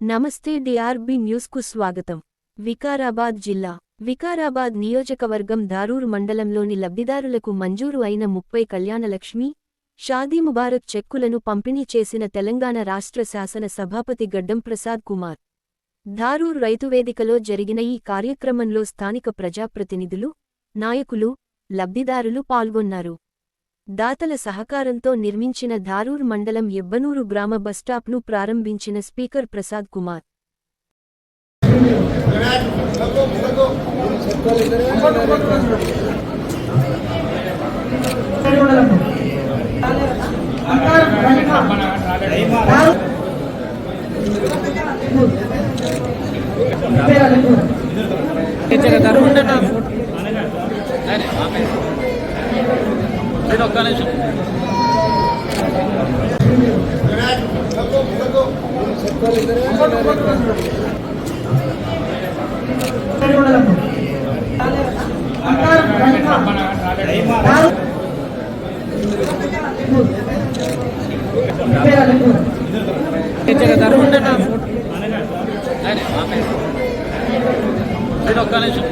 నమస్తే డిఆర్బి న్యూస్కు స్వాగతం. వికారాబాద్ జిల్లా వికారాబాద్ నియోజకవర్గం దారూర్ మండలంలోని లబ్ధిదారులకు మంజూరు అయిన ముప్పై కళ్యాణలక్ష్మి షాదీ ముబారక్ చెక్కులను పంపిణీ చేసిన తెలంగాణ రాష్ట్ర శాసన సభాపతి గడ్డం ప్రసాద్ కుమార్. ధారూర్ రైతువేదికలో జరిగిన ఈ కార్యక్రమంలో స్థానిక ప్రజాప్రతినిధులు నాయకులు లబ్ధిదారులు పాల్గొన్నారు. దాతల సహకారంతో నిర్మించిన ధారూర్ మండలం ఎబ్బనూరు గ్రామ బస్టాప్ను ప్రారంభించిన స్పీకర్ ప్రసాద్ కుమార్. నేను ఒక్క నిమిషం. నేను ఒక్క నిమిషం.